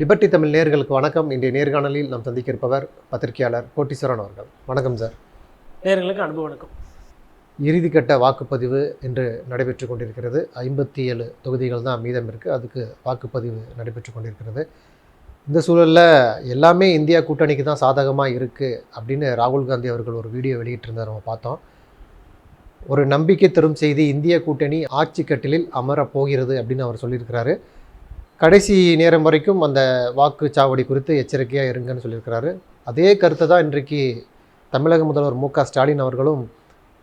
Liberty Tamil நேர்களுக்கு வணக்கம். இன்றைய நேர்காணலில் நாம் சந்திக்க இருப்பவர் பத்திரிகையாளர் கோட்டீஸ்வரன் அவர்கள். வணக்கம் சார். நேர்களுக்கு அன்பு வணக்கம். இறுதிக்கட்ட வாக்குப்பதிவு என்று நடைபெற்று கொண்டிருக்கிறது. ஐம்பத்தி ஏழு தொகுதிகள் தான் மீதம் இருக்குது அதுக்கு வாக்குப்பதிவு நடைபெற்று கொண்டிருக்கிறது. இந்த சூழலில் எல்லாமே இந்தியா கூட்டணிக்கு தான் சாதகமாக இருக்குது அப்படின்னு ராகுல் காந்தி அவர்கள் ஒரு வீடியோ வெளியிட்டிருந்தார் நம்ம பார்த்தோம். ஒரு நம்பிக்கை தரும் செய்தி இந்திய கூட்டணி ஆட்சி கட்டிலில் அமரப் போகிறது அப்படின்னு அவர் சொல்லியிருக்கிறாரு. கடைசி நேரம் வரைக்கும் அந்த வாக்குச்சாவடி குறித்து எச்சரிக்கையாக இருங்கன்னு சொல்லியிருக்கிறாரு. அதே கருத்தை தான் இன்றைக்கு தமிழக முதல்வர் மு க ஸ்டாலின் அவர்களும்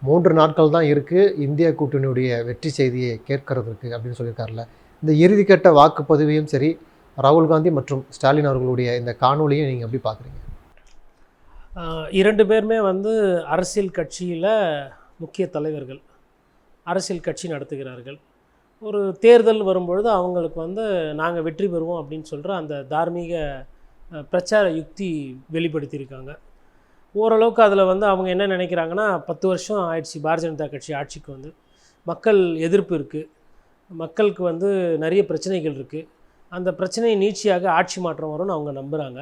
மூன்று நாட்கள் தான் இருக்குது இந்திய கூட்டணியுடைய வெற்றி செய்தியை கேட்கறதுக்கு அப்படின்னு சொல்லியிருக்காருல இந்த இறுதிக்கட்ட வாக்குப்பதிவையும் சரி ராகுல் காந்தி மற்றும் ஸ்டாலின் அவர்களுடைய இந்த காணொலியை நீங்கள் எப்படி பார்க்குறீங்க இரண்டு பேருமே வந்து அரசியல் கட்சியில் முக்கிய தலைவர்கள். அரசியல் கட்சி நடத்துகிறார்கள். ஒரு தேர்தல் வரும்பொழுது அவங்களுக்கு வந்து நாங்கள் வெற்றி பெறுவோம் அப்படின்னு சொல்கிற அந்த தார்மீக பிரச்சார யுக்தி வெளிப்படுத்தியிருக்காங்க. ஓரளவுக்கு அதில் வந்து அவங்க என்ன நினைக்கிறாங்கன்னா பத்து வருஷம் ஆயிடுச்சு பாரதிய ஜனதா கட்சி ஆட்சிக்கு வந்து. மக்கள் எதிர்ப்பு இருக்குது மக்களுக்கு வந்து நிறைய பிரச்சனைகள் இருக்குது அந்த பிரச்சனையை நீட்சியாக ஆட்சி மாற்றம் வரும்னு அவங்க நம்புகிறாங்க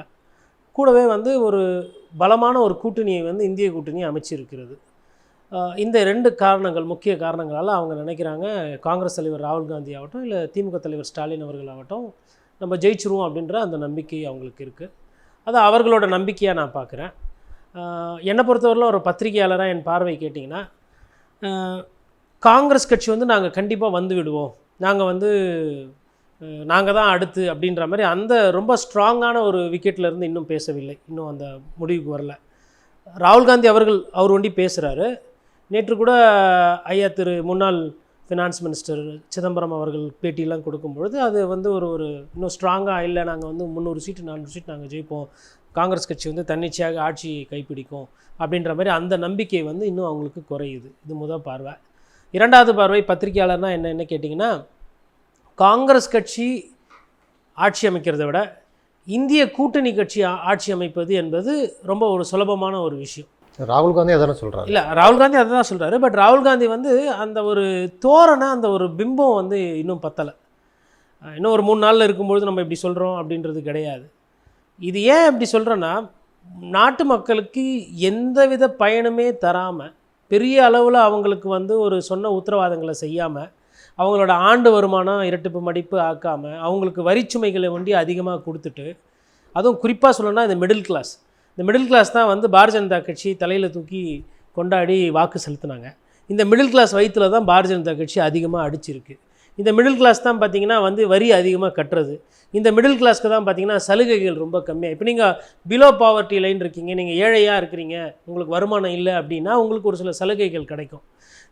கூடவே வந்து ஒரு பலமான ஒரு கூட்டணியை வந்து இந்திய கூட்டணி அமைச்சிருக்கிறது. இந்த ரெண்டு காரணங்கள் முக்கிய காரணங்களால் அவங்க நினைக்கிறாங்க காங்கிரஸ் தலைவர் ராகுல் காந்தி ஆகட்டும் இல்லை திமுக தலைவர் ஸ்டாலின் அவர்கள் ஆகட்டும் நம்ம ஜெயிச்சிருவோம் அப்படின்ற அந்த நம்பிக்கை அவங்களுக்கு இருக்குது அது அவர்களோட நம்பிக்கையாக நான் பார்க்குறேன் என்னை பொறுத்தவரையிலும் ஒரு பத்திரிகையாளராக என் பார்வை கேட்டிங்கன்னா காங்கிரஸ் கட்சி வந்து நாங்கள் கண்டிப்பாக வந்து விடுவோம். நாங்கள் வந்து நாங்கள் தான் அடுத்து அப்படின்ற மாதிரி அந்த ரொம்ப ஸ்ட்ராங்கான ஒரு விக்கெட்லேருந்து இன்னும் பேசவில்லை. இன்னும் அந்த முடிவுக்கு வரல. ராகுல் காந்தி அவர்கள் அவர் ஒண்டி பேசுகிறாரு நேற்று கூட ஐயா திரு முன்னாள் ஃபினான்ஸ் மினிஸ்டர் சிதம்பரம் அவர்கள் பேட்டியெல்லாம் கொடுக்கும்பொழுது அது வந்து ஒரு ஒரு இன்னும் ஸ்ட்ராங்காக இல்லை. நாங்கள் வந்து முந்நூறு சீட்டு நானூறு சீட் நாங்கள் ஜெயிப்போம். காங்கிரஸ் கட்சி வந்து தன்னிச்சையாக ஆட்சி கைப்பிடிக்கும் அப்படின்ற மாதிரி அந்த நம்பிக்கை வந்து இன்னும் அவங்களுக்கு குறையுது. இது முதல் பார்வை. இரண்டாவது பார்வை பத்திரிகையாளர்னால் என்ன என்ன கேட்டிங்கன்னா காங்கிரஸ் கட்சி ஆட்சி அமைக்கிறதை விட இந்திய கூட்டணி கட்சி ஆட்சி அமைப்பது என்பது ரொம்ப ஒரு சுலபமான ஒரு விஷயம். ராகுல் காந்தி அதானே சொல்கிறாரு இல்லை ராகுல் காந்தி அதை தான் சொல்கிறாரு பட் ராகுல் காந்தி வந்து அந்த ஒரு தோரணை அந்த ஒரு பிம்பம் வந்து இன்னும் பத்தலை. இன்னும் ஒரு மூணு நாளில் இருக்கும்பொழுது நம்ம இப்படி சொல்கிறோம் அப்படின்றது கிடையாது. இது ஏன் இப்படி சொல்கிறேன்னா நாட்டு மக்களுக்கு எந்தவித பயனுமே தராமல் பெரிய அளவில் அவங்களுக்கு வந்து ஒரு சொன்ன உத்தரவாதங்களை செய்யாமல் அவங்களோட ஆண்டு வருமானம் இரட்டிப்பு மடிப்பு ஆக்காமல் அவங்களுக்கு வரிச்சுமைகளை ஒண்டி அதிகமாக கொடுத்துட்டு அதுவும் குறிப்பாக சொல்லணும்னா இந்த மிடில் கிளாஸ் இந்த மிடில் கிளாஸ் தான் வந்து பாரதிய ஜனதா கட்சி தலையில் தூக்கி கொண்டாடி வாக்கு செலுத்தினாங்க. இந்த மிடில் கிளாஸ் வயிற்றில் தான் பாரதிய ஜனதா கட்சி அதிகமாக அடிச்சிருக்கு. இந்த மிடில் கிளாஸ் தான் பார்த்தீங்கன்னா வந்து வரி அதிகமாக கட்டுறது. இந்த மிடில் கிளாஸ்க்கு தான் பார்த்தீங்கன்னா சலுகைகள் ரொம்ப கம்மியாக இப்போ நீங்கள் பிலோ பாவர்ட்டி லைன் இருக்கீங்க நீங்கள் ஏழையாக இருக்கிறீங்க உங்களுக்கு வருமானம் இல்லை அப்படின்னா உங்களுக்கு ஒரு சில சலுகைகள் கிடைக்கும்.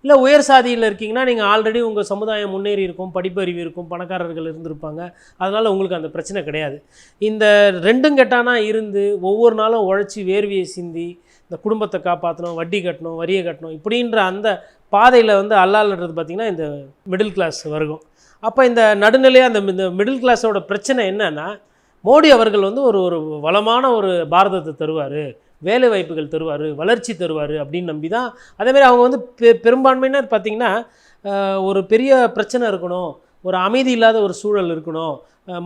இல்லை உயர் சாதியில் இருக்கீங்கன்னா நீங்கள் ஆல்ரெடி உங்கள் சமுதாயம் முன்னேறி இருக்கும் படிப்பறிவு இருக்கும் பணக்காரர்கள் இருந்திருப்பாங்க. அதனால் உங்களுக்கு அந்த பிரச்சனை கிடையாது. இந்த ரெண்டும் கெட்டானா இருந்து ஒவ்வொரு நாளும் உழைச்சி வேர்வியை சிந்தி இந்த குடும்பத்தை காப்பாற்றணும் வட்டி கட்டணும் வரியை கட்டணும் இப்படின்ற அந்த பாதையில் வந்து அல்லால்ன்றது பார்த்திங்கன்னா இந்த மிடில் கிளாஸ் வருகும் அப்போ இந்த நடுநிலையாக அந்த இந்த மிடில் கிளாஸோட பிரச்சனை என்னென்னா மோடி அவர்கள் வந்து ஒரு ஒரு வளமான ஒரு பாரதத்தை தருவார். வேலை வாய்ப்புகள் தருவார் வளர்ச்சி தருவார் அப்படின்னு நம்பி தான் அதேமாதிரி அவங்க வந்து பெ பெரும்பான்மையினர் பார்த்திங்கன்னா ஒரு பெரிய பிரச்சனை இருக்கணும் ஒரு அமைதி இல்லாத ஒரு சூழல் இருக்கணும்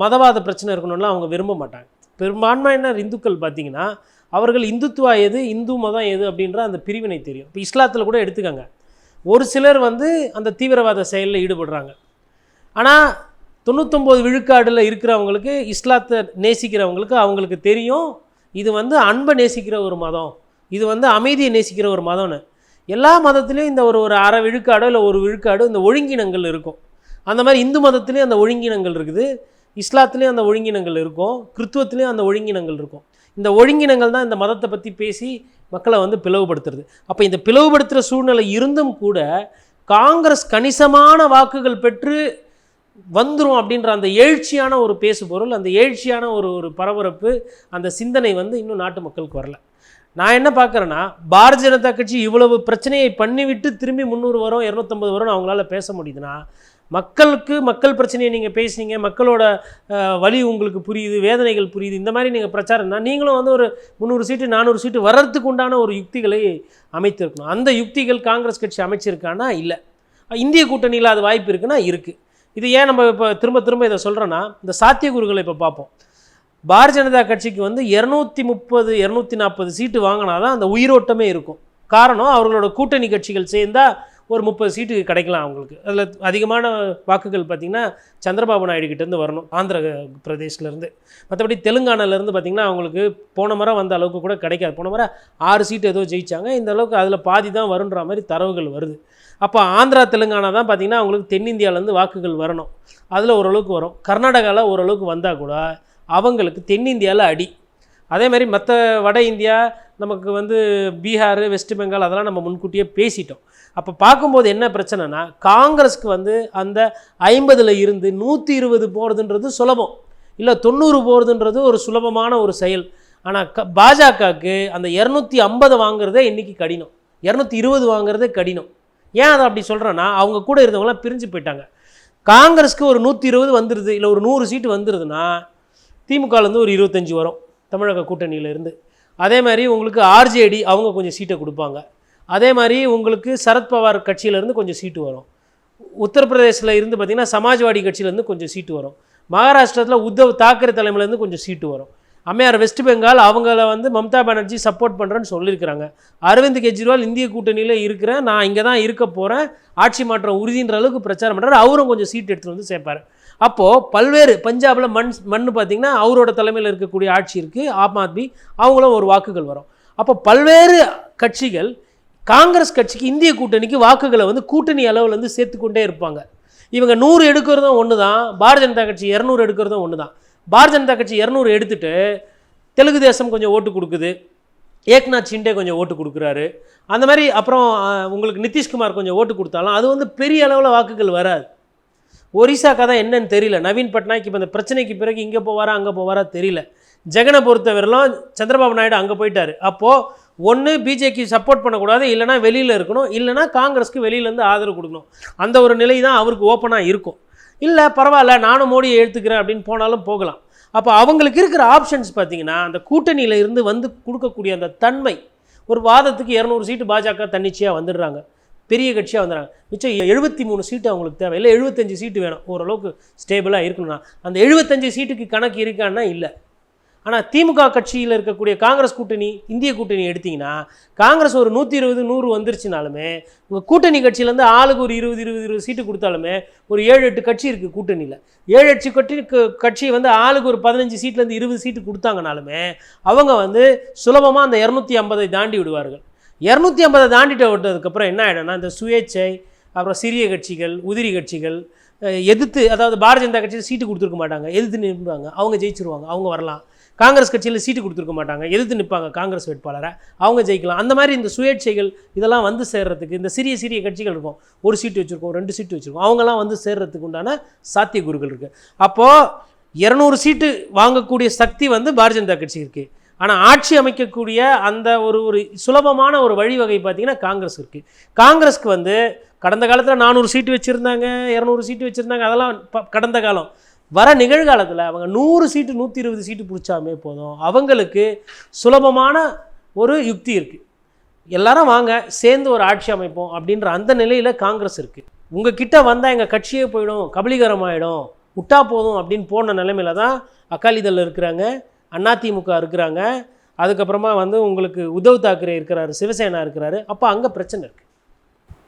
மதவாத பிரச்சனை இருக்கணும்லாம் அவங்க விரும்ப மாட்டாங்க. பெரும்பான்மையினர் இந்துக்கள் பார்த்திங்கன்னா அவர்கள் இந்துத்துவா எது இந்து மதம் எது அப்படின்ற அந்த பிரிவினை தெரியும். இப்போ இஸ்லாத்தில் கூட எடுத்துக்கோங்க. ஒரு சிலர் வந்து அந்த தீவிரவாத செயலில் ஈடுபடுறாங்க. ஆனால் தொண்ணூத்தொம்பது விழுக்காடில் இருக்கிறவங்களுக்கு இஸ்லாத்தை நேசிக்கிறவங்களுக்கு அவங்களுக்கு தெரியும் இது வந்து அன்பை நேசிக்கிற ஒரு மதம். இது வந்து அமைதியை நேசிக்கிற ஒரு மதம்னு. எல்லா மதத்துலேயும் இந்த ஒரு ஒரு அரை விழுக்காடோ இல்லை ஒரு விழுக்காடோ இந்த ஒழுங்கினங்கள் இருக்கும். அந்த மாதிரி இந்து மதத்துலேயும் அந்த ஒழுங்கினங்கள் இருக்குது. இஸ்லாத்துலேயும் அந்த ஒழுங்கினங்கள் இருக்கும். கிறித்துவத்துலேயும் அந்த ஒழுங்கினங்கள் இருக்கும். இந்த ஒழுங்கினங்கள் தான் இந்த மதத்தை பற்றி பேசி மக்களை வந்து பிளவுபடுத்துறது. அப்போ இந்த பிளவுபடுத்துகிற சூழ்நிலை இருந்தும் கூட காங்கிரஸ் கணிசமான வாக்குகள் பெற்று வந்துடும் அப்படின்ற அந்த எழுச்சியான ஒரு பேசுபொருள் அந்த எழுச்சியான ஒரு ஒரு பரபரப்பு அந்த சிந்தனை வந்து இன்னும் நாட்டு மக்களுக்கு வரல. நான் என்ன பார்க்குறேன்னா பாரதிய ஜனதா கட்சி இவ்வளவு பிரச்சனையை பண்ணிவிட்டு திரும்பி முந்நூறு வரும் இரநூத்தம்பது வரும்னு அவங்களால பேச முடியுதுன்னா மக்களுக்கு மக்கள் பிரச்சனையை நீங்கள் பேசுனீங்க மக்களோட வழி வலி உங்களுக்கு புரியுது வேதனைகள் புரியுது இந்த மாதிரி நீங்கள் பிரச்சாரம் தான் நீங்களும் வந்து ஒரு முந்நூறு சீட்டு நானூறு சீட்டு வர்றதுக்கு உண்டான ஒரு யுக்திகளை அமைத்திருக்கணும். அந்த யுக்திகள் காங்கிரஸ் கட்சி அமைச்சிருக்கானா? இல்லை. இந்திய கூட்டணியில் அது வாய்ப்பு இருக்குன்னா இருக்குது இது ஏன் நம்ம இப்போ திரும்ப திரும்ப இதை சொல்கிறோன்னா இந்த சாத்தியக்கூறுகளை இப்போ பார்ப்போம். பாரதிய ஜனதா கட்சிக்கு வந்து இரநூத்தி முப்பது இரநூத்தி நாற்பது சீட்டு வாங்கினா தான் அந்த உயிரோட்டமே இருக்கும். காரணம் அவர்களோட கூட்டணி கட்சிகள் சேர்ந்தால் ஒரு முப்பது சீட்டு கிடைக்கலாம் அவங்களுக்கு. அதில் அதிகமான வாக்குகள் பார்த்திங்கன்னா சந்திரபாபு நாயுடுகிட்டேருந்து வரணும் ஆந்திர பிரதேஷ்லேருந்து மற்றபடி தெலுங்கானாலேருந்து பார்த்திங்கன்னா அவங்களுக்கு போன முறை வந்த அளவுக்கு கூட கிடைக்காது. போன முறை ஆறு சீட்டு ஏதோ ஜெயிச்சாங்க. இந்த அளவுக்கு அதில் பாதி தான் வருன்ற மாதிரி தரவுகள் வருது. அப்போ ஆந்திரா தெலுங்கானா தான் பார்த்திங்கன்னா அவங்களுக்கு தென்னிந்தியாவிலேருந்து வாக்குகள் வரணும். அதில் ஓரளவுக்கு வரும். கர்நாடகாவில் ஓரளவுக்கு வந்தால் கூட அவங்களுக்கு தென்னிந்தியாவில் அடி. அதே மாதிரி மற்ற வட இந்தியா நமக்கு வந்து பீகார் வெஸ்ட் பெங்கால் அதெல்லாம் நம்ம முன்கூட்டியே பேசிட்டோம். அப்போ பார்க்கும்போது என்ன பிரச்சனைனா காங்கிரஸ்க்கு வந்து அந்த ஐம்பதில் இருந்து நூற்றி இருபது போகிறதுன்றது சுலபம். இல்லை தொண்ணூறு போகிறதுன்றது ஒரு சுலபமான ஒரு செயல். ஆனால் க பாஜகவுக்கு அந்த இரநூத்தி ஐம்பது வாங்குறதே இன்றைக்கி கடினம். இரநூத்தி இருபது வாங்குறதே கடினம். ஏன் அதை அப்படி சொல்கிறேன்னா அவங்க கூட இருந்தவங்களாம் பிரிஞ்சு போயிட்டாங்க. காங்கிரஸ்க்கு ஒரு நூற்றி இருபது வந்துடுது இல்லை ஒரு நூறு சீட்டு வந்துடுதுன்னா திமுகலேருந்து ஒரு இருபத்தஞ்சி வரும் தமிழக கூட்டணியிலேருந்து அதே மாதிரி உங்களுக்கு ஆர்ஜேடி அவங்க கொஞ்சம் சீட்டை கொடுப்பாங்க. அதே மாதிரி உங்களுக்கு சரத்பவார் கட்சியிலேருந்து கொஞ்சம் சீட்டு வரும். உத்தரப்பிரதேசில் இருந்து பார்த்திங்கன்னா சமாஜ்வாடி கட்சியிலேருந்து கொஞ்சம் சீட்டு வரும். மகாராஷ்டிரத்தில் உத்தவ் தாக்கரே தலைமையிலேருந்து கொஞ்சம் சீட்டு வரும். அம்மையார் வெஸ்ட் பெங்கால் அவங்கள வந்து மம்தா பானர்ஜி சப்போர்ட் பண்ணுறேன்னு சொல்லியிருக்கிறாங்க. அரவிந்த் கெஜ்ரிவால் இந்திய கூட்டணியில் இருக்கிறேன். நான் இங்கே தான் இருக்க போகிறேன் ஆட்சி மாற்றம் உறுதின்ற அளவுக்கு பிரச்சாரம் பண்ணுறாரு அவரும் கொஞ்சம் சீட் எடுத்துகிட்டு வந்து சேர்ப்பார். அப்போது பல்வேறு பஞ்சாபில் மண் மண் பார்த்திங்கன்னா அவரோட தலைமையில் இருக்கக்கூடிய ஆட்சி இருக்குது ஆம் ஆத்மி அவங்களும் ஒரு வாக்குகள் வரும். அப்போ பல்வேறு கட்சிகள் காங்கிரஸ் கட்சிக்கு இந்திய கூட்டணிக்கு வாக்குகளை வந்து கூட்டணி அளவில் வந்து சேர்த்துக்கொண்டே இருப்பாங்க. இவங்க நூறு எடுக்கிறதும் ஒன்று தான் பாரதிய ஜனதா கட்சி இரநூறு எடுக்கிறதும் ஒன்று தான் பாரதிய ஜனதா கட்சி இரநூறு எடுத்துட்டு தெலுங்கு தேசம் கொஞ்சம் ஓட்டு கொடுக்குது. ஏக்நாத் ஷிண்டே கொஞ்சம் ஓட்டு கொடுக்குறாரு. அந்த மாதிரி அப்புறம் உங்களுக்கு நிதிஷ்குமார் கொஞ்சம் ஓட்டு கொடுத்தாலும் அது வந்து பெரிய அளவில் வாக்குகள் வராது. ஒரிசா கதை என்னன்னு தெரியல. நவீன் பட்நாயக் இப்போ இந்த பிரச்சனைக்கு பிறகு இங்கே போவாரா அங்கே போவாரா தெரியல. ஜெகனை பொறுத்தவரையிலும் சந்திரபாபு நாயுடு அங்கே போயிட்டார். அப்போது ஒன்று பிஜேக்கு சப்போர்ட் பண்ணக்கூடாது. இல்லைனா வெளியில் இருக்கணும். இல்லைனா காங்கிரஸ்க்கு வெளியிலேருந்து ஆதரவு கொடுக்கணும். அந்த ஒரு நிலை தான் அவருக்கு ஓப்பனாக இருக்கும். இல்லை பரவாயில்ல நானும் மோடியை எடுத்துக்கிறேன் அப்படின்னு போனாலும் போகலாம். அப்போ அவங்களுக்கு இருக்கிற ஆப்ஷன்ஸ் பார்த்தீங்கன்னா அந்த கூட்டணியில் இருந்து வந்து கொடுக்கக்கூடிய அந்த தன்மை ஒரு வாதத்துக்கு இரநூறு சீட்டு பாஜக தன்னிச்சையாக வந்துடுறாங்க. பெரிய கட்சியாக வந்துடுறாங்க. மிச்சம் எழுபத்தி மூணு சீட்டு அவங்களுக்கு தேவை. இல்லை எழுபத்தஞ்சு சீட்டு வேணும். ஓரளவுக்கு ஸ்டேபிளாக இருக்கணும்னா. அந்த எழுபத்தஞ்சு சீட்டுக்கு கணக்கு இருக்கான்னா இல்லை. ஆனால் திமுக கட்சியில் இருக்கக்கூடிய காங்கிரஸ் கூட்டணி இந்திய கூட்டணி எடுத்திங்கன்னா காங்கிரஸ் ஒரு நூற்றி இருபது நூறு வந்துருச்சுனாலுமே உங்கள் கூட்டணி கட்சியிலேருந்து ஆளுக்கு ஒரு இருபது இருபது இருபது சீட்டு கொடுத்தாலுமே ஒரு ஏழு எட்டு கட்சி இருக்குது கூட்டணியில். ஏழு எட்டு கட்சி கட்சி வந்து ஆளுக்கு ஒரு பதினஞ்சு சீட்லேருந்து இருபது சீட்டு கொடுத்தாங்கனாலுமே அவங்க வந்து சுலபமாக அந்த இரநூத்தி ஐம்பதை தாண்டி விடுவார்கள். இரநூத்தி ஐம்பதை தாண்டிட்டு விட்டதுக்கப்புறம் என்ன ஆகிடும்னா இந்த சுயேட்சை அப்புறம் சிறிய கட்சிகள் உதிரி கட்சிகள் எதிர்த்து அதாவது பாரதிய ஜனதா கட்சியில் சீட்டு கொடுத்துருக்க மாட்டாங்க. எதிர்த்து நிற்பாங்க அவங்க ஜெயிச்சிருவாங்க. அவங்க வரலாம். காங்கிரஸ் கட்சியில் சீட்டு கொடுத்துருக்க மாட்டாங்க. எதிர்த்து நிற்பாங்க காங்கிரஸ் வேட்பாளரை. அவங்க ஜெயிக்கலாம். அந்த மாதிரி இந்த சுயேட்சைகள் இதெல்லாம் வந்து சேர்றதுக்கு இந்த சிறிய சிறிய கட்சிகள் இருக்கும். ஒரு சீட்டு வச்சுருக்கோம் ரெண்டு சீட்டு வச்சுருக்கோம். அவங்கெல்லாம் வந்து சேர்றதுக்கு உண்டான சாத்தியக்கூறுகள் இருக்குது அப்போது இரநூறு சீட்டு வாங்கக்கூடிய சக்தி வந்து பாரதிய ஜனதா கட்சி இருக்குது ஆனால் ஆட்சி அமைக்கக்கூடிய அந்த ஒரு ஒரு சுலபமான ஒரு வழிவகை பார்த்திங்கன்னா காங்கிரஸ் இருக்குது காங்கிரஸ்க்கு வந்து கடந்த காலத்தில் நானூறு சீட்டு வச்சுருந்தாங்க இரநூறு சீட்டு வச்சுருந்தாங்க அதெல்லாம் ப- கடந்த காலம். வர நிகழ்காலத்தில் அவங்க நூறு சீட்டு நூற்றி இருபது சீட்டு பிடிச்சாமே போதும். அவங்களுக்கு சுலபமான ஒரு யுக்தி இருக்குது எல்லாரும் வாங்க சேர்ந்து ஒரு ஆட்சி அமைப்போம் அப்படின்ற அந்த நிலையில் காங்கிரஸ் இருக்குது உங்கள் கிட்டே வந்தால் எங்கள் கட்சியே போயிடும் கபலீகரம் ஆகிடும் விட்டா போதும் அப்படின்னு போன நிலைமையில தான் அக்காலிதழில் இருக்கிறாங்க அதிமுக இருக்கிறாங்க. அதுக்கப்புறமா வந்து உங்களுக்கு உத்தவ் தாக்கரே இருக்கிறாரு சிவசேனா இருக்கிறாரு. அப்போ அங்கே பிரச்சனை இருக்குது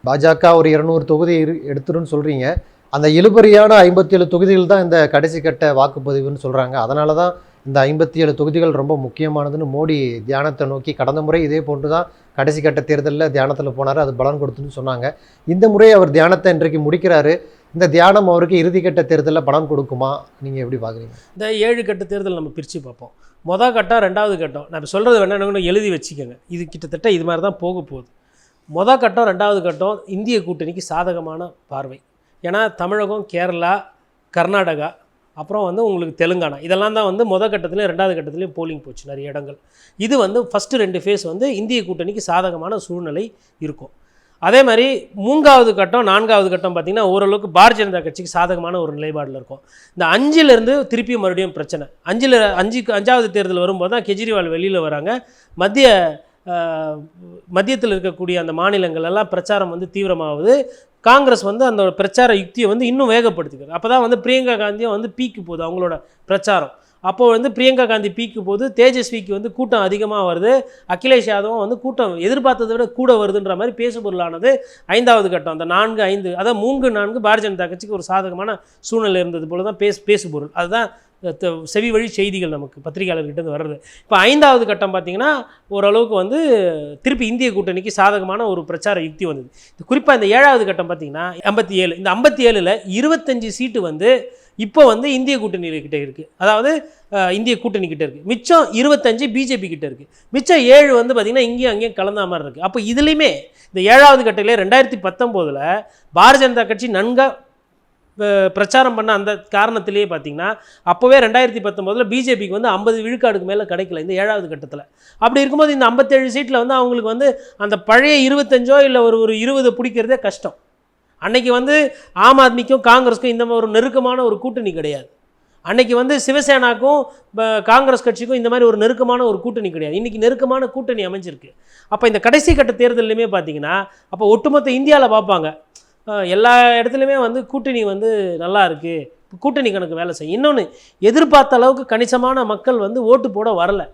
பாஜக ஒரு இரநூறு தொகுதி இரு எடுத்துருன்னு சொல்கிறீங்க அந்த இழுபறியான ஐம்பத்தி ஏழு தொகுதிகள் தான் இந்த கடைசி கட்ட வாக்குப்பதிவுன்னு சொல்கிறாங்க அதனால தான் இந்த ஐம்பத்தி ஏழு தொகுதிகள் ரொம்ப முக்கியமானதுன்னு மோடி தியானத்தை நோக்கி கடந்த முறை இதே போன்று தான் கடைசி கட்ட தேர்தலில் தியானத்தில் போனார். அது பலன் கொடுத்துன்னு சொன்னாங்க. இந்த முறை அவர் தியானத்தை இன்றைக்கு முடிக்கிறாரு. இந்த தியானம் அவருக்கு இறுதிக்கட்ட தேர்தலில் பலன் கொடுக்குமா? நீங்கள் எப்படி பார்க்குறீங்க இந்த ஏழு கட்ட தேர்தல் நம்ம பிரித்து பார்ப்போம். மொதல் கட்டம் ரெண்டாவது கட்டம். நான் சொல்கிறது வேணா எழுதி வச்சுக்கோங்க. இது கிட்டத்தட்ட இது மாதிரி தான் போக போகுது. மொதல் கட்டம் ரெண்டாவது கட்டம் இந்திய கூட்டணிக்கு சாதகமான பார்வை. ஏன்னா தமிழகம் கேரளா கர்நாடகா அப்புறம் வந்து உங்களுக்கு தெலுங்கானா. இதெல்லாம் தான் வந்து மொதல் கட்டத்துலேயும் ரெண்டாவது கட்டத்துலேயும் போலிங் போச்சு நிறைய இடங்கள். இது வந்து ஃபஸ்ட்டு ரெண்டு ஃபேஸ் வந்து இந்திய கூட்டணிக்கு சாதகமான சூழ்நிலை இருக்கும். அதே மாதிரி மூன்றாவது கட்டம் நான்காவது கட்டம் பார்த்திங்கன்னா ஓரளவுக்கு பாரதிய ஜனதா கட்சிக்கு சாதகமான ஒரு நிலைப்பாடில் இருக்கும். இந்த அஞ்சிலிருந்து திருப்பி மறுபடியும் பிரச்சனை. அஞ்சில் அஞ்சு அஞ்சாவது தேர்தல் வரும்போது தான் கெஜ்ரிவால் வெளியில் வராங்க. மத்திய மத்தியத்தில் இருக்கக்கூடிய அந்த மாநிலங்கள் எல்லாம் பிரச்சாரம் வந்து தீவிரமாகுது. காங்கிரஸ் வந்து அந்த பிரச்சார யுக்தியை வந்து இன்னும் வேகப்படுத்திக்கிறது அப்போ தான் வந்து பிரியங்கா காந்தியும் வந்து பீக்கு போகுது அவங்களோட பிரச்சாரம். அப்போ வந்து பிரியங்கா காந்தி பீக்கு போது தேஜஸ்விக்கு வந்து கூட்டம் அதிகமாக வருது அகிலேஷ் யாதவும் வந்து கூட்டம் எதிர்பார்த்ததை விட கூட வருதுன்ற மாதிரி பேசுபொருளானது ஐந்தாவது கட்டம். அந்த நான்கு ஐந்து அதாவது மூன்று நான்கு பாரதிய ஜனதா கட்சிக்கு ஒரு சாதகமான சூழ்நிலை இருந்தது போல தான் பேசு பேசுபொருள். அதுதான் செவி வழி செய்திகள் நமக்கு பத்திரிகையாளர்கிட்ட வர்றது. இப்போ ஐந்தாவது கட்டம் பார்த்திங்கன்னா ஓரளவுக்கு வந்து திருப்பி இந்திய கூட்டணிக்கு சாதகமான ஒரு பிரச்சார யுக்தி வந்தது. இது குறிப்பாக இந்த ஏழாவது கட்டம் பார்த்தீங்கன்னா ஐம்பத்தி ஏழு இந்த ஐம்பத்தி ஏழில் இருபத்தஞ்சு சீட்டு வந்து இப்போ வந்து இந்திய கூட்டணிகிட்ட இருக்குது அதாவது இந்திய கூட்டணி கிட்ட இருக்குது மிச்சம் இருபத்தஞ்சு பிஜேபி கிட்ட இருக்குது மிச்சம் ஏழு வந்து பார்த்திங்கன்னா இங்கேயும் அங்கேயும் கலந்த மாதிரி இருக்குது அப்போ இதுலேயுமே இந்த ஏழாவது கட்டத்திலே ரெண்டாயிரத்தி பத்தொம்போதில் பாரதிய ஜனதா கட்சி நன்காக பிரச்சாரம் பண்ண அந்த காரணத்திலேயே பார்த்தீங்கன்னா அப்போவே ரெண்டாயிரத்தி பத்தொம்போதில் பிஜேபிக்கு வந்து ஐம்பது விழுக்காடுக்கு மேலே கிடைக்கல இந்த ஏழாவது கட்டத்தில். அப்படி இருக்கும்போது இந்த ஐம்பத்தேழு சீட்டில் வந்து அவங்களுக்கு வந்து அந்த பழைய இருபத்தஞ்சோ இல்லை ஒரு ஒரு இருபது பிடிக்கிறதே கஷ்டம். அன்னைக்கு வந்து ஆம் ஆத்மிக்கும் காங்கிரஸுக்கும் இந்த மாதிரி ஒரு நெருக்கமான ஒரு கூட்டணி கிடையாது. அன்னைக்கு வந்து சிவசேனாக்கும் இப்போ காங்கிரஸ் கட்சிக்கும் இந்த மாதிரி ஒரு நெருக்கமான ஒரு கூட்டணி கிடையாது. இன்றைக்கி நெருக்கமான கூட்டணி அமைஞ்சிருக்கு. அப்போ இந்த கடைசி கட்ட தேர்தலையுமே பார்த்தீங்கன்னா அப்போ ஒட்டுமொத்த இந்தியாவில் பார்ப்பாங்க. எல்லா இடத்துலையுமே வந்து கூட்டணி வந்து நல்லா இருக்குது கூட்டணி கணக்கு வேலை செய்யும். இன்னொன்று எதிர்பார்த்த அளவுக்கு கணிசமான மக்கள் வந்து ஓட்டு போட வரலை.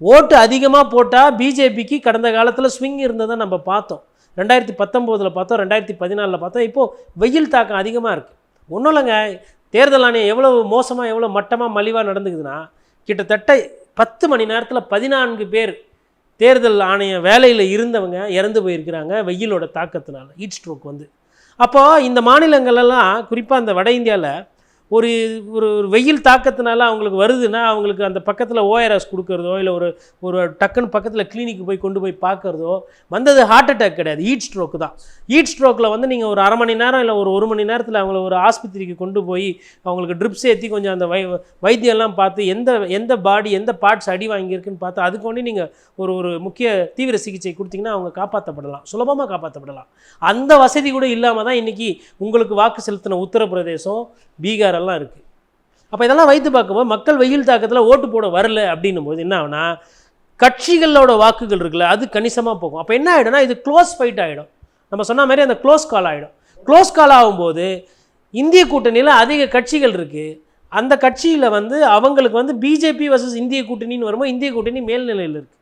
ஓட்டு அதிகமாக போட்டால் பிஜேபிக்கு கடந்த காலத்தில் ஸ்விங் இருந்ததை நம்ம பார்த்தோம். ரெண்டாயிரத்தி பத்தொம்போதில் பார்த்தோம் ரெண்டாயிரத்தி பதினாலில் பார்த்தோம். இப்போது வெயில் தாக்கம் அதிகமாக இருக்குது ஒன்றும் இல்லைங்க தேர்தல் ஆணையம் எவ்வளோ மோசமாக எவ்வளோ மட்டமாக மலிவாக நடந்துக்குதுன்னா கிட்டத்தட்ட பத்து மணி நேரத்தில் பதினான்கு பேர் தேர்தல் ஆணையம் வேலையில் இருந்தவங்க இறந்து போயிருக்கிறாங்க வெயிலோட தாக்கத்தினால ஹீட் ஸ்ட்ரோக் வந்து. அப்போது இந்த மாநிலங்களெல்லாம் குறிப்பாக அந்த வட இந்தியாவில் ஒரு ஒரு ஒரு வெயில் தாக்கத்தினால அவங்களுக்கு வருதுன்னா அவங்களுக்கு அந்த பக்கத்தில் ஓஆர்எஸ் கொடுக்கறதோ இல்லை ஒரு ஒரு டக்குன்னு பக்கத்தில் கிளினிக்கு போய் கொண்டு போய் பார்க்குறதோ வந்தது ஹார்ட் அட்டாக் கிடையாது. ஹீட் ஸ்ட்ரோக்கு தான். ஹீட் ஸ்ட்ரோக்கில் வந்து நீங்கள் ஒரு அரை மணி நேரம் இல்லை ஒரு ஒரு மணி நேரத்தில் அவங்கள ஒரு ஆஸ்பத்திரிக்கு கொண்டு போய் அவங்களுக்கு ட்ரிப்ஸ் ஏற்றி கொஞ்சம் அந்த வை வைத்தியம்லாம் பார்த்து எந்த எந்த பாடி எந்த பார்ட்ஸ் அடி வாங்கியிருக்குன்னு பார்த்து அதுக்கு ஒண்டி நீங்கள் ஒரு ஒரு முக்கிய தீவிர சிகிச்சை கொடுத்தீங்கன்னா அவங்க காப்பாற்றப்படலாம் சுலபமாக காப்பாற்றப்படலாம் அந்த வசதி கூட இல்லாமல் தான் இன்றைக்கி உங்களுக்கு வாக்கு செலுத்தின உத்தரப்பிரதேசம் பீகார் எல்லாம் இருக்குது அப்போ இதெல்லாம் வைத்து பார்க்கும்போது மக்கள் வெயில் தாக்கத்தில் ஓட்டு போட வரல அப்படின்னும் போது என்ன ஆகுனா கட்சிகளோட வாக்குகள் இருக்குல்ல அது கணிசமாக போகும். அப்போ என்ன ஆகிடும்னா இது க்ளோஸ் ஃபைட் ஆகிடும் நம்ம சொன்ன மாதிரி அந்த க்ளோஸ் கால் ஆகிடும் க்ளோஸ் கால் ஆகும்போது இந்திய கூட்டணியில் அதிக கட்சிகள் இருக்குது அந்த கட்சியில் வந்து அவங்களுக்கு வந்து பிஜேபி வர்சஸ் இந்திய கூட்டணின்னு வரும்போது இந்திய கூட்டணி மேல்நிலையில் இருக்குது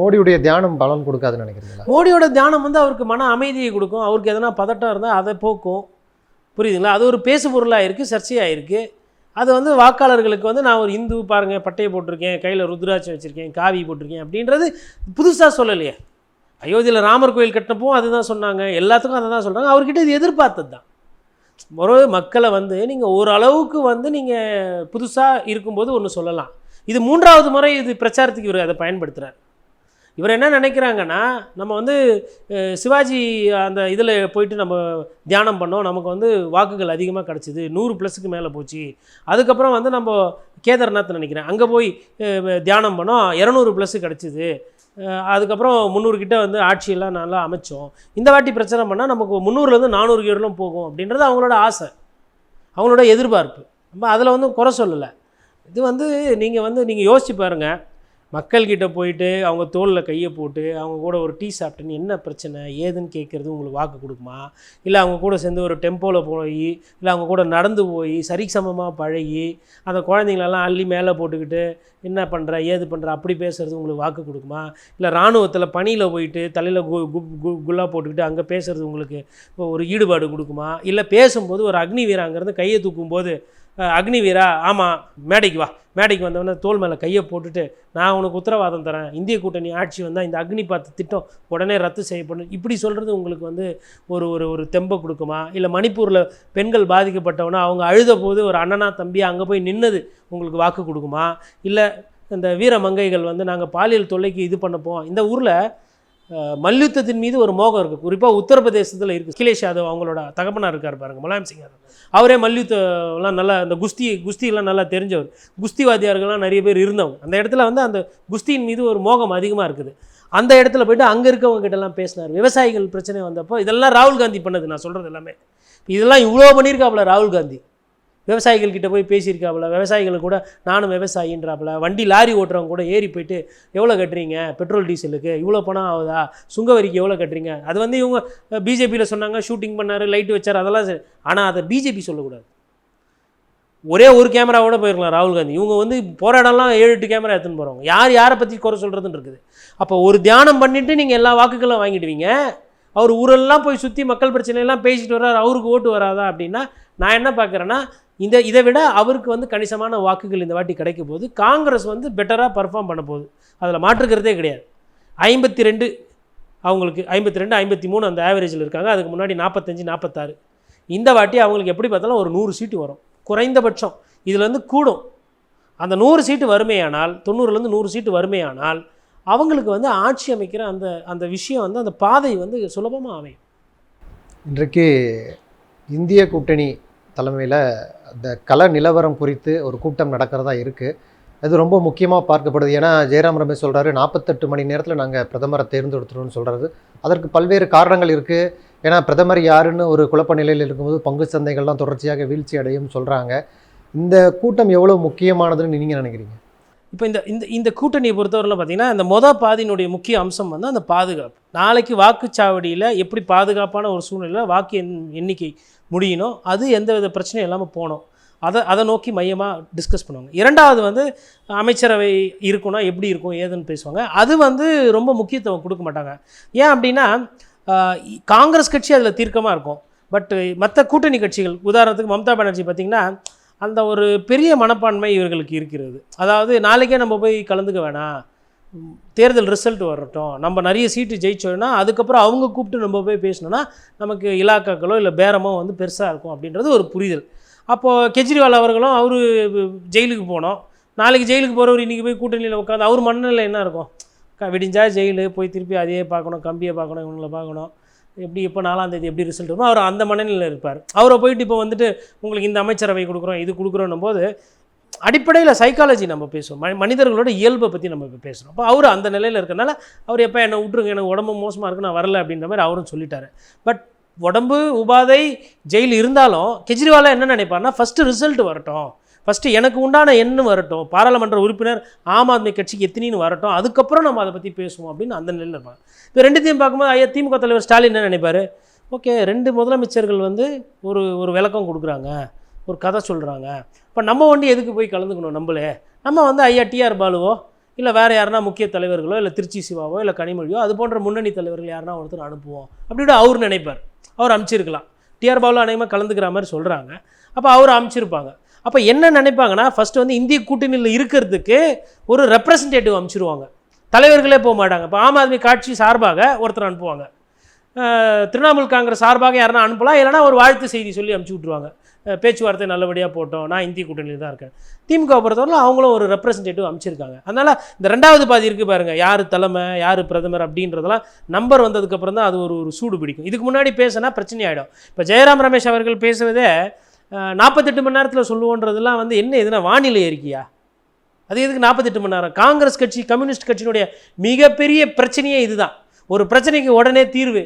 மோடியுடைய தியானம் பலன் கொடுக்காதுன்னு நினைக்கிறீங்களா? மோடியோட தியானம் வந்து அவருக்கு மன அமைதியை கொடுக்கும். அவருக்கு எதனா பதட்டம் இருந்தால் அதை போக்கும். புரியுதுங்களா? அது ஒரு பேசு பொருளாக இருக்குது சர்ச்சையாக இருக்குது அது வந்து வாக்காளர்களுக்கு வந்து நான் ஒரு இந்து பாருங்கள் பட்டையை போட்டிருக்கேன் கையில் ருத்ராட்சம் வச்சுருக்கேன் காவி போட்டிருக்கேன் அப்படின்றது புதுசாக சொல்லலையே. அயோத்தியில் ராமர் கோயில் கட்டினப்போ அதுதான் சொன்னாங்க. எல்லாத்துக்கும் அதை தான் சொல்கிறாங்க அவர்கிட்ட இது எதிர்பார்த்தது தான். ஒரு மக்களை வந்து நீங்கள் ஓரளவுக்கு வந்து நீங்கள் புதுசாக இருக்கும்போது ஒன்று சொல்லலாம். இது மூன்றாவது முறை இது பிரச்சாரத்துக்கு இவர் அதை பயன்படுத்துகிறார் இவர் என்ன நினைக்கிறாங்கன்னா நம்ம வந்து சிவாஜி அந்த இதில் போயிட்டு நம்ம தியானம் பண்ணோம். நமக்கு வந்து வாக்குகள் அதிகமாக கிடச்சிது. நூறு ப்ளஸுக்கு மேலே போச்சு. அதுக்கப்புறம் வந்து நம்ம கேதார்நாத் நினைக்கிறேன். அங்கே போய் தியானம் பண்ணோம். இரநூறு ப்ளஸ்ஸு கிடச்சிது. அதுக்கப்புறம் முந்நூறு கிட்ட வந்து ஆட்சியெல்லாம் நல்லா அமைச்சோம். இந்த வாட்டி பிரச்சனை பண்ணால் நமக்கு முந்நூறுலேருந்து நானூறு கீழெலாம் போகும் அப்படின்றது அவங்களோட ஆசை. அவங்களோட எதிர்பார்ப்பு. நம்ம அதில் வந்து குறை சொல்லலை. இது வந்து நீங்கள் வந்து நீங்கள் யோசிச்சு பாருங்கள் மக்கள்கிட்ட போயிட்டு அவங்க தோளில் கையை போட்டு அவங்க கூட ஒரு டீ சாப்பிட்டுன்னு என்ன பிரச்சனை? ஏதுன்னு கேட்குறது உங்களுக்கு வாக்கு கொடுக்குமா? இல்லை அவங்க கூட சேர்ந்து ஒரு டெம்போவில் போய் இல்லை அவங்க கூட நடந்து போய் சரிசமமாக பழகி அந்த குழந்தைங்களெல்லாம் அள்ளி மேலே போட்டுக்கிட்டு என்ன பண்ணுற ஏது பண்ணுற அப்படி பேசுறது உங்களுக்கு வாக்கு கொடுக்குமா? இல்லை இராணுவத்தில் பணியில் போயிட்டு தலையில் கு கு கு- குல்லா போட்டுக்கிட்டு அங்கே பேசுகிறது உங்களுக்கு ஒரு ஈடுபாடு கொடுக்குமா? இல்லை பேசும்போது ஒரு அக்னி வீராங்கிறது கையை தூக்கும்போது அக்னி வீரா ஆமாம் மேடைக்கு வா. மேடைக்கு வந்தவொடனே தோல் மேலே கையை போட்டுட்டு நான் உனக்கு உத்தரவாதம் தரேன். இந்திய கூட்டணி ஆட்சி வந்தால் இந்த அக்னி பாத்து திட்டம் உடனே ரத்து செய்யப்படும். இப்படி சொல்கிறது உங்களுக்கு வந்து ஒரு ஒரு ஒரு தெம்பை கொடுக்குமா? இல்லை மணிப்பூரில் பெண்கள் பாதிக்கப்பட்டவனா அவங்க அழுத போது ஒரு அண்ணனா தம்பி அங்கே போய் நின்னது உங்களுக்கு வாக்கு கொடுக்குமா? இல்லை இந்த வீர மங்கைகள் வந்து நாங்கள் பாலியல் தொல்லைக்கு இது பண்ணப்போம் இந்த ஊரில் மல்யுத்தத்தின் மீது ஒரு மோகம் இருக்குது குறிப்பாக உத்தரப்பிரதேசத்தில் இருக்குது அகிலேஷ் யாதவ் அவங்களோட தகப்பனாக இருக்கார் பாருங்க முலாயம் சிங் யாதவ். அவரே மல்யுத்தம்லாம் நல்லா அந்த குஸ்தி குஸ்தியெல்லாம் நல்லா தெரிஞ்சவர். குஸ்திவாதியார்கள்லாம் நிறைய பேர் இருந்தவங்க. அந்த இடத்துல வந்து அந்த குஸ்தியின் மீது ஒரு மோகம் அதிகமாக இருக்குது. அந்த இடத்துல போயிட்டு அங்கே இருக்கவங்க கிட்டலாம் பேசினார். விவசாயிகள் பிரச்சனை வந்தப்போ இதெல்லாம் ராகுல் காந்தி பண்ணது நான் சொல்கிறது எல்லாமே. இதெல்லாம் இவ்வளோ பண்ணியிருக்காப்புல ராகுல் காந்தி. விவசாயிகள் கிட்ட போய் பேசியிருக்காப்புல விவசாயிகள் கூட நானும் விவசாயின்றாப்புல வண்டி லாரி ஓட்டுறவங்க கூட ஏறி போயிட்டு எவ்வளோ கட்டுறீங்க? பெட்ரோல் டீசலுக்கு இவ்வளோ பணம் ஆகுதா? சுங்க வரிக்கு எவ்வளோ கட்டுறீங்க? அது வந்து இவங்க பிஜேபியில் சொன்னாங்க ஷூட்டிங் பண்ணார் லைட் வச்சார் அதெல்லாம் சரி. ஆனால் அதை பிஜேபி சொல்லக்கூடாது. ஒரே ஒரு கேமராவோட போயிருக்கலாம் ராகுல் காந்தி. இவங்க வந்து போராடலாம் ஏழு எட்டு கேமரா எடுத்துன்னு போகிறவங்க யார் யாரை பற்றி குறை சொல்கிறதுன்னு இருக்குது. அப்போ ஒரு தியானம் பண்ணிவிட்டு நீங்கள் எல்லா வாக்குகளும் வாங்கிடுவீங்க. அவர் ஊரெல்லாம் போய் சுற்றி மக்கள் பிரச்சனையெல்லாம் பேசிட்டு வர்றாரு அவருக்கு ஓட்டு வராதா அப்படின்னா நான் என்ன பார்க்குறேன்னா இந்த இதை விட அவருக்கு வந்து கணிசமான வாக்குகள் இந்த வாட்டி கிடைக்கும் போது காங்கிரஸ் வந்து பெட்டராக பர்ஃபார்ம் பண்ண போகுது. அதில் மாற்றுக்கிறதே கிடையாது. ஐம்பத்தி ரெண்டு அவங்களுக்கு ஐம்பத்தி ரெண்டு ஐம்பத்தி மூணு அந்த ஆவரேஜில் இருக்காங்க. அதுக்கு முன்னாடி நாற்பத்தஞ்சு நாற்பத்தாறு இந்த வாட்டி அவங்களுக்கு எப்படி பார்த்தாலும் ஒரு நூறு சீட்டு வரும். குறைந்தபட்சம் இதில் வந்து கூடும். அந்த நூறு சீட்டு வறுமையானால் தொண்ணூறுலேருந்து நூறு சீட்டு வறுமையானால் அவங்களுக்கு வந்து ஆட்சி அமைக்கிற அந்த அந்த விஷயம் வந்து அந்த பாதை வந்து சுலபமாக அமையும். இன்றைக்கு இந்திய கூட்டணி தலைமையில் இந்த கல நிலவரம் குறித்து ஒரு கூட்டம் நடக்கிறதா இருக்குது அது ரொம்ப முக்கியமாக பார்க்கப்படுது. ஏன்னா ஜெயராம் ரமேஷ் சொல்கிறாரு நாற்பத்தெட்டு மணி நேரத்தில் நாங்கள் பிரதமரை தேர்ந்தெடுத்துருவோம்னு சொல்கிறாரு அதற்கு பல்வேறு காரணங்கள் இருக்குது ஏன்னா பிரதமர் யாருன்னு ஒரு குழப்ப நிலையில் இருக்கும்போது பங்கு சந்தைகள்லாம் தொடர்ச்சியாக வீழ்ச்சி அடையும் சொல்கிறாங்க இந்த கூட்டம் எவ்வளோ முக்கியமானதுன்னு நீங்கள் நினைக்கிறீங்க? இப்போ இந்த இந்த இந்த கூட்டணியை பொறுத்தவரையில் பார்த்தீங்கன்னா இந்த மொத பாதியினுடைய முக்கிய அம்சம் வந்து அந்த பாதுகாப்பு. நாளைக்கு வாக்குச்சாவடியில் எப்படி பாதுகாப்பான ஒரு சூழ்நிலையில் வாக்கு எண் எண்ணிக்கை முடியணும். அது எந்த வித பிரச்சனையும் இல்லாமல் போகணும். அதை அதை நோக்கி மையமாக டிஸ்கஸ் பண்ணுவாங்க. இரண்டாவது வந்து அமைச்சரவை இருக்குன்னா எப்படி இருக்கும் ஏதுன்னு பேசுவாங்க. அது வந்து ரொம்ப முக்கியத்துவம் கொடுக்க மாட்டாங்க. ஏன் அப்படின்னா காங்கிரஸ் கட்சி அதில் தீர்க்கமாக இருக்கும். பட் மற்ற கூட்டணி கட்சிகள் உதாரணத்துக்கு மம்தா பானர்ஜி பார்த்திங்கன்னா அந்த ஒரு பெரிய மனப்பான்மை இவர்களுக்கு இருக்கிறது. அதாவது நாளைக்கே நம்ம போய் கலந்துக்க வேணாம். தேர்தல் ரிசல்ட் வரட்டும். நம்ம நிறைய சீட்டு ஜெயிச்சோன்னா அதுக்கப்புறம் அவங்க கூப்பிட்டு நம்ம போய் பேசணுன்னா நமக்கு இலாக்காக்களோ இல்லை பேரமோ வந்து பெருசாக இருக்கும் அப்படின்றது ஒரு புரிதல். அப்போது கெஜ்ரிவால் அவர்களும் அவர் ஜெயிலுக்கு போனோம். நாளைக்கு ஜெயிலுக்கு போகிறவர் இன்றைக்கி போய் கூட்டணியில் உட்காந்து அவர் மனநிலை என்ன இருக்கும்? க- விடிஞ்சா ஜெயிலு போய் திருப்பி அதையே பார்க்கணும் கம்பியை பார்க்கணும் இவங்களை பார்க்கணும். எப்படி எப்போ நாலாந்தேதி எப்படி ரிசல்ட் வரும் அவர் அந்த மனநிலையில் இருப்பார். அவரை போயிட்டு இப்போ வந்துட்டு உங்களுக்கு இந்த அமைச்சரவை கொடுக்குறோம் இது கொடுக்குறோன்னும் போது அடிப்படையில் சைக்காலஜி நம்ம பேசுவோம். மனிதர்களோட இயல்பை பற்றி நம்ம இப்போ பேசுகிறோம் அப்போ அவர் அந்த நிலையில் இருக்கனால அவர் எப்போ என்னை விட்ருங்க எனக்கு உடம்பு மோசமாக இருக்கு நான் வரல அப்படின்ற மாதிரி அவரும் சொல்லிட்டாரு. பட் உடம்பு உபாதை ஜெயில் இருந்தாலும் கெஜ்ரிவாலா என்ன நினைப்பார்னா ஃபஸ்ட்டு ரிசல்ட் வரட்டும். ஃபஸ்ட்டு எனக்கு உண்டான எண்ணு வரட்டும். பாராளுமன்ற உறுப்பினர் ஆம் ஆத்மி கட்சிக்கு எத்தனின்னு வரட்டும். அதுக்கப்புறம் நம்ம அதை பற்றி பேசுவோம் அப்படின்னு அந்த நிலையில் இருப்பாங்க. இப்போ ரெண்டுத்தையும் பார்க்கும்போது ஐயா திமுக தலைவர் ஸ்டாலின் என்ன நினைப்பாரு? ஓகே ரெண்டு முதலமைச்சர்கள் வந்து ஒரு ஒரு விளக்கம் கொடுக்குறாங்க. ஒரு கதை சொல்கிறாங்க இப்போ நம்ம வண்டி எதுக்கு போய் கலந்துக்கணும் நம்மளே? நம்ம வந்து ஐயா டிஆர் பாலுவோ இல்லை வேறு யாருனா முக்கிய தலைவர்களோ இல்லை திருச்சி சிவாவோ இல்லை கனிமொழியோ அது போன்ற முன்னணி தலைவர்கள் யாருனா ஒருத்தர் அனுப்புவோம். அப்படின்னு அவர் நினைப்பார். அவர் அமுச்சிருக்கலாம். டிஆர் பாலு அநேகமாக கலந்துக்கிற மாதிரி சொல்கிறாங்க அப்போ அவர் அமுச்சிருப்பாங்க. அப்போ என்ன நினைப்பாங்கன்னா ஃபஸ்ட்டு வந்து இந்திய கூட்டணியில் இருக்கிறதுக்கு ஒரு ரெப்ரசன்டேட்டிவ் அமுச்சிருவாங்க. தலைவர்களே போக மாட்டாங்க. இப்போ ஆம் ஆத்மி காட்சி சார்பாக ஒருத்தர் அனுப்புவாங்க. திரிணாமுல் காங்கிரஸ் சார்பாக யாருன்னா அனுப்பலாம். இல்லைனா ஒரு வாழ்த்து செய்தி சொல்லி அனுப்பிச்சி விட்ருவாங்க பேச்சுவார்த்தை நல்லபடியாக போட்டோம். நான் இந்திய கூட்டணியில் தான் இருக்கேன். திமுக பொறுத்தவரை அவங்களும் ஒரு ரெப்ரசன்டேட்டிவ் அமைச்சிருக்காங்க. அதனால் இந்த ரெண்டாவது பாதி இருக்குது பாருங்கள் யார் தலைமை யார் பிரதமர் அப்படின்றதெல்லாம் நம்பர் வந்ததுக்கப்புறம் தான் அது ஒரு ஒரு சூடு பிடிக்கும். இதுக்கு முன்னாடி பேசினா பிரச்சனை ஆகிடும் இப்போ ஜெயராம் ரமேஷ் அவர்கள் பேசுவதே நாற்பத்தெட்டு மணி நேரத்தில் சொல்லுவோன்றதெல்லாம் வந்து என்ன எதுனா வானிலை இருக்கியா அது எதுக்கு நாற்பத்தெட்டு மணி நேரம்? காங்கிரஸ் கட்சி கம்யூனிஸ்ட் கட்சியினுடைய மிகப்பெரிய பிரச்சனையே இதுதான். ஒரு பிரச்சனைக்கு உடனே தீர்வு.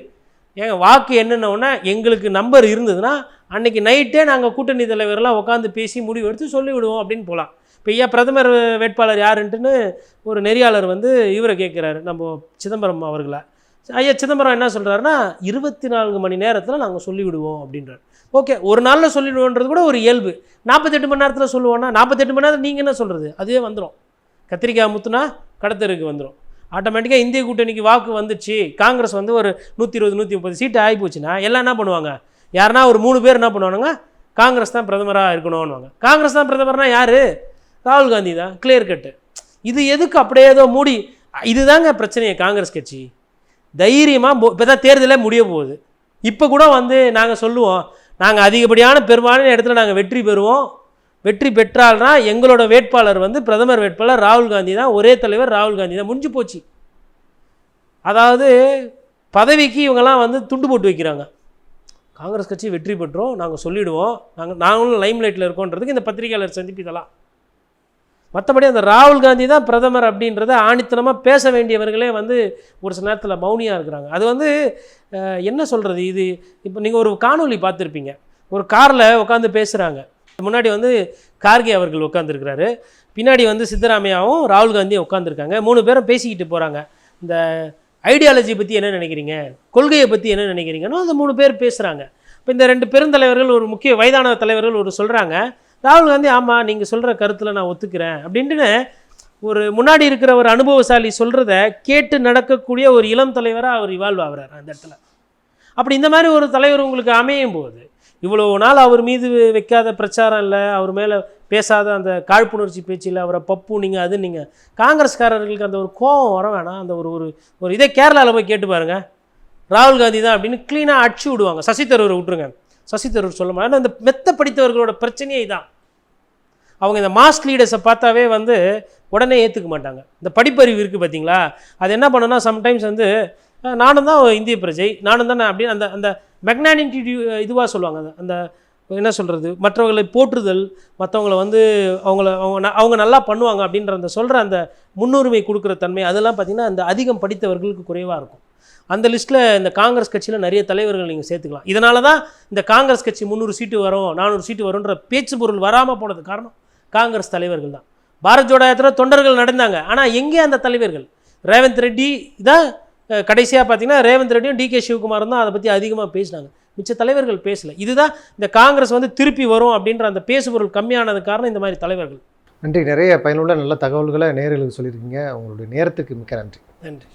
ஏங்க வாக்கு என்னென்னொன்னா எங்களுக்கு நம்பர் இருந்ததுன்னா அன்றைக்கி நைட்டே நாங்கள் கூட்டணி தலைவரெல்லாம் உட்காந்து பேசி முடிவு எடுத்து சொல்லிவிடுவோம் அப்படின்னு போகலாம் இப்போ ஐயா பிரதமர் வேட்பாளர் யாருன்ட்டுன்னு ஒரு நெறியாளர் வந்து இவரை கேட்குறாரு நம்ம சிதம்பரம் அவர்களை. ஐயா சிதம்பரம் என்ன சொல்கிறாருன்னா இருபத்தி நான்கு மணி நேரத்தில் நாங்கள் சொல்லிவிடுவோம் அப்படின்றார். ஓகே ஒரு நாளில் சொல்லிவிடுவோன்றது கூட ஒரு இயல்பு. நாற்பத்தெட்டு மணி நேரத்தில் சொல்லுவோன்னா நாற்பத்தெட்டு மணி நேரத்தில் நீங்கள் என்ன சொல்கிறது அதுவே வந்துடும் கத்திரிக்காய் முத்துனா கடத்தருக்கு வந்துடும் ஆட்டோமேட்டிக்காக இந்திய கூட்டணிக்கு வாக்கு வந்துச்சு. காங்கிரஸ் வந்து ஒரு நூற்றி இருபது நூற்றி முப்பது சீட்டு ஆகி போச்சுன்னா எல்லாம் என்ன பண்ணுவாங்க? யாருன்னா ஒரு மூணு பேர் என்ன பண்ணுவானுங்க? காங்கிரஸ் தான் பிரதமராக இருக்கணும்னுவாங்க. காங்கிரஸ் தான் பிரதமர்னா யார்? ராகுல் காந்தி தான் கிளியர் கட்டு இது எதுக்கு அப்படியே ஏதோ மூடி இதுதாங்க பிரச்சனையே காங்கிரஸ் கட்சி. தைரியமாக இப்போ தான் தேர்தலே முடிய போகுது. இப்போ கூட வந்து நாங்கள் சொல்லுவோம் நாங்கள் அதிகப்படியான பெரும்பாலான இடத்துல நாங்கள் வெற்றி பெறுவோம். வெற்றி பெற்றால்னா எங்களோட வேட்பாளர் வந்து பிரதமர் வேட்பாளர் ராகுல் காந்தி தான் ஒரே தலைவர் ராகுல் காந்தி தான். முடிஞ்சு போச்சு. அதாவது பதவிக்கு இவங்கெல்லாம் வந்து துண்டு போட்டு வைக்கிறாங்க. காங்கிரஸ் கட்சி வெற்றி பெற்றோம் நாங்கள் சொல்லிடுவோம். நாங்கள் நாங்களும் லைம் லைட்டில் இருக்கோன்றதுக்கு இந்த பத்திரிகையாளர் சந்திப்பு இதெல்லாம். மற்றபடி அந்த ராகுல் காந்தி தான் பிரதமர் அப்படின்றத ஆணித்தனமாக பேச வேண்டியவர்களே வந்து ஒரு சில நேரத்தில் மௌனியாக இருக்கிறாங்க. அது வந்து என்ன சொல்கிறது இது? இப்போ நீங்கள் ஒரு காணொலி பார்த்துருப்பீங்க. ஒரு காரில் உட்காந்து பேசுகிறாங்க முன்னாடி வந்து கார்கே அவர்கள் உட்காந்துருக்கிறாரு பின்னாடி வந்து சித்தராமையாவும் ராகுல் காந்தியும் உட்காந்துருக்காங்க மூணு பேரும் பேசிக்கிட்டு போகிறாங்க இந்த ஐடியாலஜி பற்றி என்ன நினைக்கிறீங்க? கொள்கையை பற்றி என்ன நினைக்கிறீங்கன்னு அந்த மூணு பேர் பேசுகிறாங்க இப்போ இந்த ரெண்டு பெருந்தலைவர்கள் ஒரு முக்கிய வயதான தலைவர்கள் ஒரு சொல்கிறாங்க ராகுல் காந்தி ஆமாம் நீங்கள் சொல்கிற கருத்தில் நான் ஒத்துக்கிறேன். அப்படின்ட்டுன்னு ஒரு முன்னாடி இருக்கிற ஒரு அனுபவசாலி சொல்கிறத கேட்டு நடக்கக்கூடிய ஒரு இளம் தலைவராக அவர் இவால்வ் ஆகிறார் அந்த இடத்துல. அப்படி இந்த மாதிரி ஒரு தலைவர் உங்களுக்கு அமையும் போது இவ்வளோ நாள் அவர் மீது வைக்காத பிரச்சாரம் இல்லை அவர் மேலே பேசாத அந்த காழ்ப்புணர்ச்சி பேச்சில் அவரை பப்பு நீங்கள் அது நீங்கள் காங்கிரஸ்காரர்களுக்கு அந்த ஒரு கோபம் வர வேணாம். அந்த ஒரு ஒரு ஒரு இதே கேரளாவில் போய் கேட்டு பாருங்கள் ராகுல் காந்தி தான் அப்படின்னு க்ளீனாக அடிச்சு விடுவாங்க. சசி தரூரை விட்டுருங்க. சசி தரூர் சொல்ல மாட்டேன் அந்த மெத்த படித்தவர்களோட பிரச்சனையே இதான். அவங்க இந்த மாஸ் லீடர்ஸை பார்த்தாவே வந்து உடனே ஏற்றுக்க மாட்டாங்க. இந்த படிப்பறிவு இருக்குது பார்த்தீங்களா அது என்ன பண்ணுன்னா சம்டைம்ஸ் வந்து நானும் தான் இந்திய பிரஜை நானும் தானே அப்படின்னு அந்த அந்த மெக்னானிட்டி இதுவாக சொல்லுவாங்க. அந்த- அந்த என்ன சொல்கிறது மற்றவர்களை போற்றுதல் மற்றவங்கள வந்து அவங்கள அவங்க ந- அவங்க நல்லா பண்ணுவாங்க அப்படின்ற அந்த சொல்கிற அந்த முன்னுரிமை கொடுக்குற தன்மை அதெல்லாம் பார்த்திங்கன்னா அந்த அதிகம் படித்தவர்களுக்கு குறைவாக இருக்கும். அந்த லிஸ்ட்டில் இந்த காங்கிரஸ் கட்சியில் நிறைய தலைவர்கள் நீங்கள் சேர்த்துக்கலாம். இதனால தான் இந்த காங்கிரஸ் கட்சி முந்நூறு சீட்டு வரும் நானூறு சீட்டு வரும்ன்ற பேச்சு பொருள் வராமல் போனது காரணம் காங்கிரஸ் தலைவர்கள் தான். பாரத் ஜோடா யாத்திரை தொண்டர்கள் நடந்தாங்க. ஆனால் எங்கே அந்த தலைவர்கள்? ரேவந்த் ரெட்டி தான் கடைசியாக பார்த்தீங்கன்னா ரேவந்த் ரெட்டியும் டிகே சிவகுமாரும் தான் அதை பற்றி அதிகமாக பேசினாங்க. மிச்ச தலைவர்கள் பேசல. இதுதான் இந்த காங்கிரஸ் வந்து திருப்பி வரும் அப்படின்ற அந்த பேசுபொருள் கம்மியானது காரணம் இந்த மாதிரி தலைவர்கள். நன்றி. நிறைய பயனுள்ள நல்ல தகவல்களை நேர்களுக்கு சொல்லியிருக்கீங்க. உங்களுடைய நேரத்துக்கு மிக்க நன்றி. நன்றி.